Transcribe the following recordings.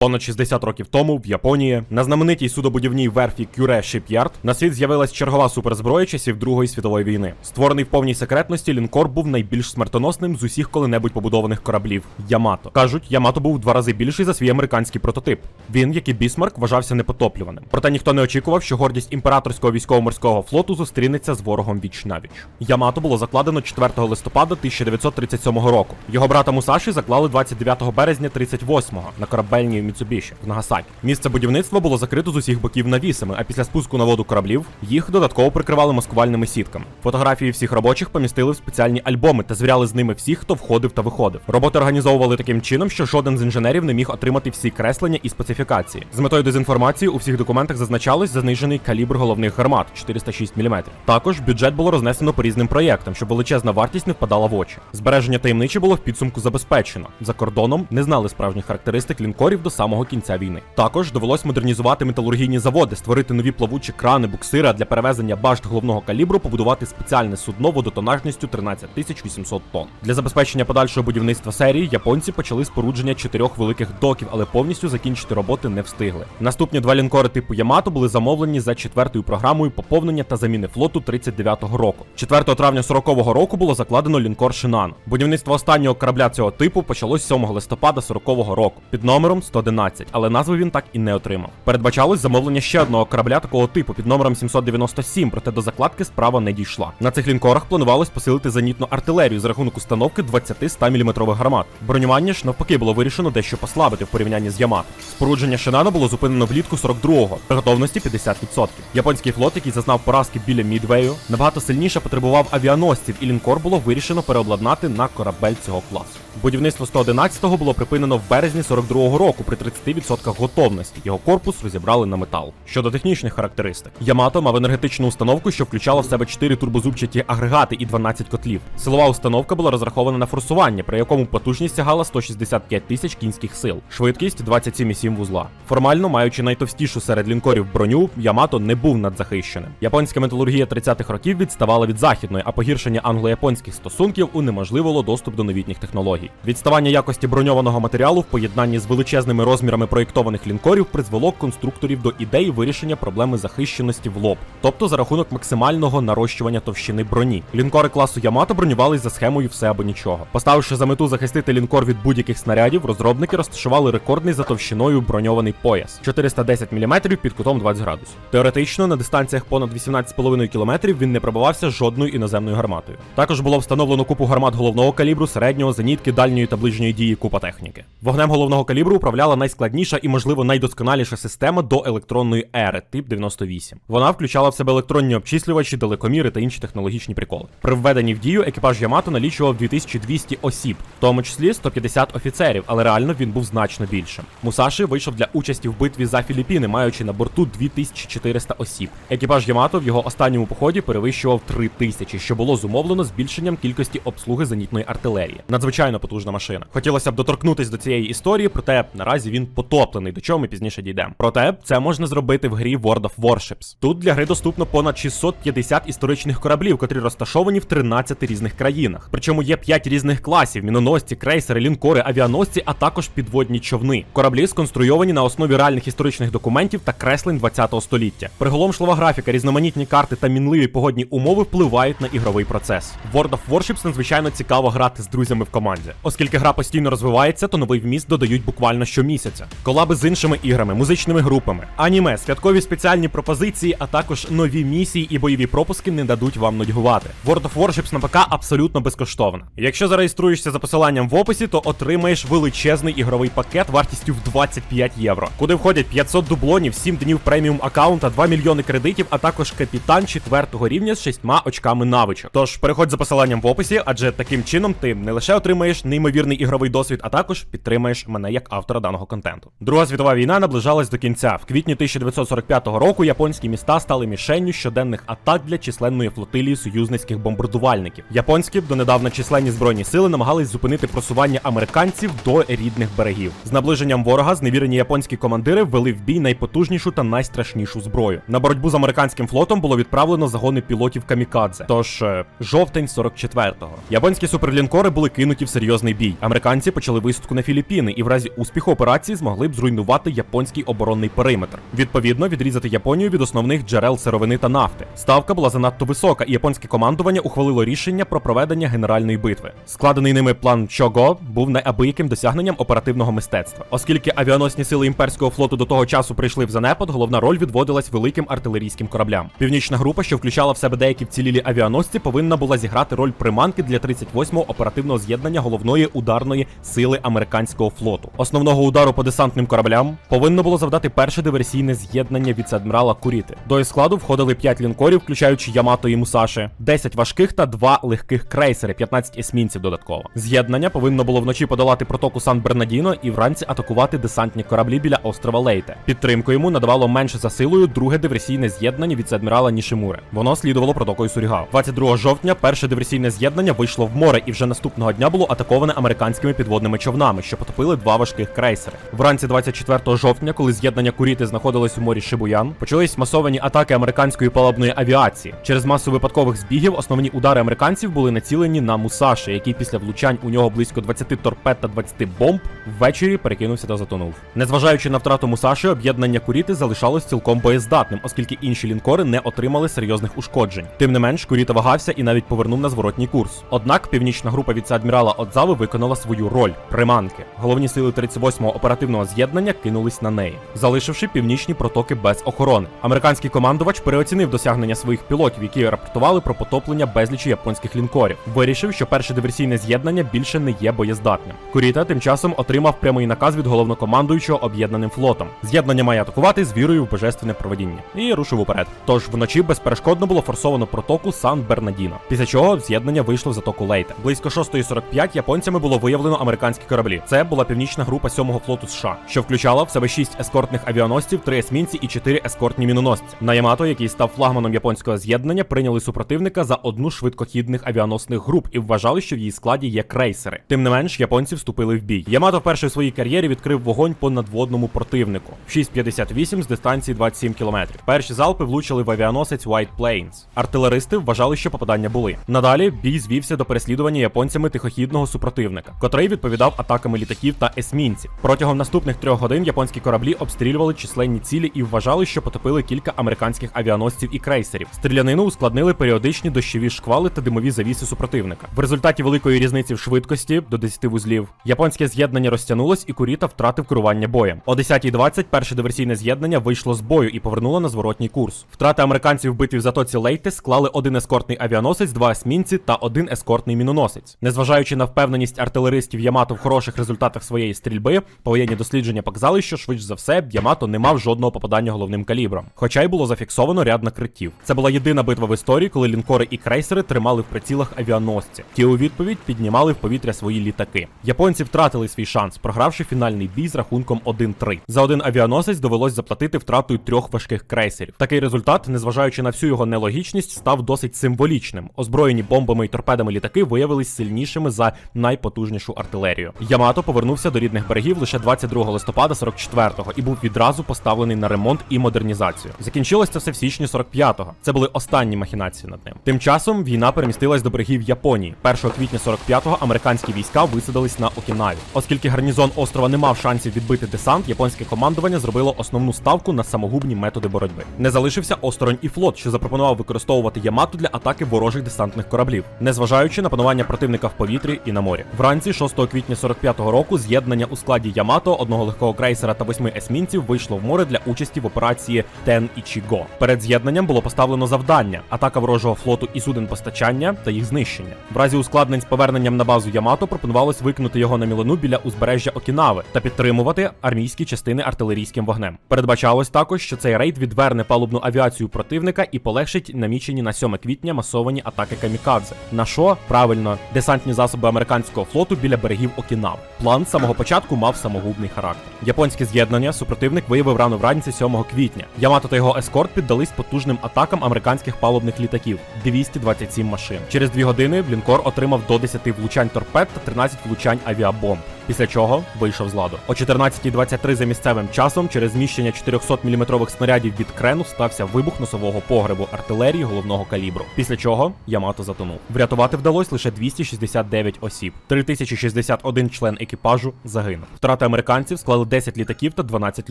Понад 60 років тому в Японії на знаменитій судобудівній верфі Кюре Шип'ярд на світ з'явилась чергова суперзброя часів Другої світової війни. Створений в повній секретності, лінкор був найбільш смертоносним з усіх коли-небудь побудованих кораблів Ямато. Кажуть, Ямато був в два рази більший за свій американський прототип. Він, як і Бісмарк, вважався непотоплюваним. Проте ніхто не очікував, що гордість імператорського військово-морського флоту зустрінеться з ворогом віч навіч. Ямато було закладено 4 листопада 1937 року. Його брата Мусаші заклали 29 березня 38-го на корабельній Міцубіші в Нагасакі. Місце будівництва було закрито з усіх боків навісами, а після спуску на воду кораблів їх додатково прикривали маскувальними сітками. Фотографії всіх робочих помістили в спеціальні альбоми та звіряли з ними всіх, хто входив та виходив. Роботи організовували таким чином, що жоден з інженерів не міг отримати всі креслення і специфікації. З метою дезінформації у всіх документах зазначалось занижений калібр головних гармат 406 мм. Також бюджет було рознесено по різним проєктам, щоб величезна вартість не впадала в очі. Збереження таємничі було в підсумку забезпечено. За кордоном не знали справжніх характеристик лінкорів до самого кінця війни. Також довелось модернізувати металургійні заводи, створити нові плавучі крани, буксири а для перевезення башт головного калібру, побудувати спеціальне судно водотонажністю 13 800 тонн. Для забезпечення подальшого будівництва серії японці почали спорудження чотирьох великих доків, але повністю закінчити роботи не встигли. Наступні два лінкори типу Ямато були замовлені за четвертою програмою поповнення та заміни флоту 39-го року. 4 травня 40-го року було закладено лінкор Шинан. Будівництво останнього корабля цього типу почалось 7 листопада 40-го року під номером 111, але назви він так і не отримав. Передбачалось замовлення ще одного корабля такого типу під номером 797, проте до закладки справа не дійшла. На цих лінкорах планувалось посилити зенітну артилерію за рахунок установки 20 100 мм гармат. Бронювання ж навпаки було вирішено дещо послабити в порівнянні з Ямато. Спорудження Шинано було зупинено влітку 42-го, при готовності 50%. Японський флот, який зазнав поразки біля Мідвею, набагато сильніше потребував авіаносців, і лінкор було вирішено переобладнати на корабель цього класу. Будівництво 111-го було припинено в березні 42-го року при 30% готовності. Його корпус розібрали на метал. Щодо технічних характеристик, Ямато мав енергетичну установку, що включала в себе 4 турбозубчаті агрегати і 12 котлів. Силова установка була розрахована на форсування, при якому потужність сягала 165 тисяч кінських сил, швидкість 27,7 вузла. Формально маючи найтовстішу серед лінкорів броню, Ямато не був надзахищеним. Японська металургія 30-х років відставала від західної, а погіршення англо-японських стосунків унеможливило доступ до новітніх технологій. Відставання якості броньованого матеріалу в поєднанні з величезними розмірами проєктованих лінкорів призвело конструкторів до ідеї вирішення проблеми захищеності в лоб, тобто за рахунок максимального нарощування товщини броні. Лінкори класу Ямато бронювались за схемою все або нічого. Поставивши за мету захистити лінкор від будь-яких снарядів, розробники розташували рекордний за товщиною броньований пояс 410 мм під кутом 20 градусів. Теоретично на дистанціях понад 18,5 км він не пробивався жодною іноземною гарматою. Також було встановлено купу гармат головного калібру, середнього, зенітки, дальньої та ближньої дії купа техніки. Вогнем головного калібру управляла найскладніша і, можливо, найдосконаліша система до електронної ери, тип 98. Вона включала в себе електронні обчислювачі, далекоміри та інші технологічні приколи. При введенні в дію екіпаж Ямато налічував 2200 осіб, в тому числі 150 офіцерів, але реально він був значно більшим. Мусаші вийшов для участі в битві за Філіппіни, маючи на борту 2400 осіб. Екіпаж Ямато в його останньому поході перевищував 3000, що було зумовлено збільшенням кількості обслуги зенітної артилерії. Надзвичайно потужна машина. Хотілося б доторкнутись до цієї історії, проте наразі він потоплений, до чого ми пізніше дійдемо. Проте це можна зробити в грі World of Warships. Тут для гри доступно понад 650 історичних кораблів, котрі розташовані в 13 різних країнах. Причому є 5 різних класів: міноносці, крейсери, лінкори, авіаносці, а також підводні човни. Кораблі сконструйовані на основі реальних історичних документів та креслень 20 століття. Приголомшлива графіка, різноманітні карти та мінливі погодні умови впливають на ігровий процес. World of Warships надзвичайно цікаво грати з друзями в команді. Оскільки гра постійно розвивається, то новий вміст додають буквально щомісяця. Колаби з іншими іграми, музичними групами, аніме, святкові спеціальні пропозиції, а також нові місії і бойові пропуски не дадуть вам нудьгувати. World of Warships на ПК абсолютно безкоштовна. Якщо зареєструєшся за посиланням в описі, то отримаєш величезний ігровий пакет вартістю в 25 євро, куди входять 500 дублонів, 7 днів преміум аккаунта, 2 мільйони кредитів, а також капітан четвертого рівня з 6 очками навичок. Тож переходь за посиланням в описі, адже таким чином ти не лише отримаєш неймовірний ігровий досвід, а також підтримаєш мене як автора даного контенту. Друга світова війна наближалась до кінця. В квітні 1945 року японські міста стали мішенню щоденних атак для численної флотилії союзницьких бомбардувальників. Японські донедавна численні збройні сили намагались зупинити просування американців до рідних берегів. З наближенням ворога зневірені японські командири ввели в бій найпотужнішу та найстрашнішу зброю. На боротьбу з американським флотом було відправлено загони пілотів камікадзе. Тож е, жовтень 44-го. Японські суперлінкори були кинуті в серйозний бій. Американці почали висадку на Філіппіни, і в разі успіху операції змогли б зруйнувати японський оборонний периметр. Відповідно, відрізати Японію від основних джерел сировини та нафти. Ставка була занадто висока, і японське командування ухвалило рішення про проведення генеральної битви. Складений ними план Чого був неабияким досягненням оперативного мистецтва, оскільки авіаносні сили імперського флоту до того часу прийшли в занепад. Головна роль відводилась великим артилерійським кораблям. Північна група, що включала в себе деякі вцілілі авіаносці, повинна була зіграти роль приманки для 38-го оперативного з'єднання головної ударної сили американського флоту. Основного удару по десантним кораблям повинно було завдати перше диверсійне з'єднання віце-адмірала Куріти. До її складу входили 5 лінкорів, включаючи Ямато і Мусаші, 10 важких та 2 легких крейсери, 15 есмінців додатково. З'єднання повинно було вночі подолати протоку Сан Бернадіно і вранці атакувати десантні кораблі біля острова Лейте. Підтримку йому надавало менше за силою друге диверсійне з'єднання віце-адмірала Нішимури. Воно слідувало протокою Сурігав. 22 жовтня перше диверсійне з'єднання вийшло в море, і вже наступного дня було атаковане американськими підводними човнами, що потопили два важких крейсери. Вранці 24 жовтня, коли з'єднання Куріти знаходилось у морі Шибуян, почались масовані атаки американської палубної авіації. Через масу випадкових збігів основні удари американців були націлені на Мусаші, який після влучань у нього близько 20 торпед та 20 бомб ввечері перекинувся та затонув. Незважаючи на втрату Мусаші, об'єднання Куріти залишалось цілком боєздатним, оскільки інші лінкори не отримали серйозних ушкоджень. Тим не менш, Куріта вагався і навіть повернув на зворотній курс. Однак північна група віце-адмірала Одзави виконала свою роль приманки. Головні сили 38-го оперативного з'єднання кинулись на неї, залишивши північні протоки без охорони. Американський командувач переоцінив досягнення своїх пілотів, які рапортували про потоплення безлічі японських лінкорів. Вирішив, що перше диверсійне з'єднання більше не є боєздатним. Куріта тим часом отримав прямий наказ від головнокомандуючого об'єднаним флотом. З'єднання має атакувати з вірою в божественне проведіння. І рушив уперед. Тож вночі безперешкодно було форсовано протоку Сан Бернадіно. Після чого з'єднання вийшло в затоку Лейте. Близько 6.45 японцями було виявлено американські кораблі. Це була північна група 7-го флоту США, що включала в себе 6 ескортних авіаносців, 3 есмінці і 4 ескортні міноносці. На Ямато, який став флагманом японського з'єднання, прийняли супротивника за одну швидкохідних авіаносних груп і вважали, що в її складі є крейсери. Тим не менш, японці вступили в бій. Ямато вперше в своїй кар'єрі відкрив вогонь по надводному противнику в 6.58 з дистанції 27 км. Перші залпи влучили в авіаносець White Plains. Артилеристи вважали, що попадання були. Надалі бій звівся до переслідування японцями тихохідного супротивника, котрий відповідав атаками літаків та есмінців. Протягом наступних трьох годин японські кораблі обстрілювали численні цілі і вважали, що потопили кілька американських авіаносців і крейсерів. Стрілянину ускладнили періодичні дощові шквали та димові завіси супротивника. В результаті великої різниці в швидкості до 10 вузлів японське з'єднання розтягнулось і Куріта втратив керування боєм. О 10.20 перше диверсійне з'єднання вийшло з бою і повернуло на зворотній курс. Втрати американців в битві в затоці Лейте склали один ескортний авіаносець, два есмінці та один ескортний міноносець. Незважаючи на впевненість артилеристів Ямато в хороших результатах своєї стрільби, повоєнні дослідження показали, що швидше за все Ямато не мав жодного попадання головним калібром, хоча й було зафіксовано ряд накриттів. Це була єдина битва в історії, коли лінкори і крейсери тримали в прицілах авіаносці. Ті у відповідь піднімали в повітря свої літаки. Японці втратили свій шанс, програвши фінальний бій з рахунком 1-3. За один авіаносець довелось заплатити втратою трьох важких крейсерів. Такий результат, незважаючи на всю його нелогічність, став досить символічним. Озброєні бомбами і торпедами літаки виявились сильнішими за найпотужнішу артилерію. Ямато повернувся до рідних берегів лише 22 листопада 44-го і був відразу поставлений на ремонт і модернізацію. Закінчилось це все в січні 45-го. Це були останні махінації над ним. Тим часом війна перемістилась до берегів Японії. 1 квітня 45-го американські війська висадились на Окінаві. Оскільки гарнізон острова не мав шансів відбити десант, японське командування зробило основну ставку на самогубні методи боротьби. Не залишився осторонь і флот, що запропонував використовувати Ямато для атаки ворожих десантних кораблів, незважаючи на панування противника в повітрі і на морі. Вранці 6 квітня 45-го року з'єднання у складі Ямато, одного легкого крейсера та восьми есмінців вийшло в море для участі в операції Тен Ічіго. Перед з'єднанням було поставлено завдання: атака ворожого флоту і суден постачання та їх знищення. В разі ускладнень з поверненням на базу Ямато пропонувалось викинути його на мілину біля узбережжя Окінави та підтримувати армійські частини артилерійським вогнем. Передбачалось також, що цей рейд відверне палубну авіацію противника і полегшить намічені на 7 квітня масовані атаки камікадзе. На що правильно десантні засоби американського флоту біля берегів Окінави. План самого початку мав самогубний характер. Японське з'єднання супротивник виявив рано вранці 7 квітня. Ямато та його ескорт піддались потужним атакам американських палубних літаків 227 машин. Через дві години лінкор отримав до 10 влучань торпед та 13 влучань авіабомб. Після чого вийшов з ладу. О 14.23 за місцевим часом через зміщення 400-мм снарядів від крену стався вибух носового погребу артилерії головного калібру. Після чого Ямато затонув. Врятувати вдалося лише 269 осіб. 3061 член екіпажу загинув. Втрати американців склали 10 літаків та 12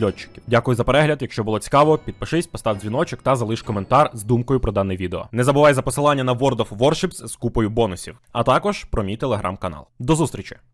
льотчиків. Дякую за перегляд. Якщо було цікаво, підпишись, постав дзвіночок та залиш коментар з думкою про дане відео. Не забувай за посилання на World of Warships з купою бонусів, а також про мій телеграм-канал. До зустрічі!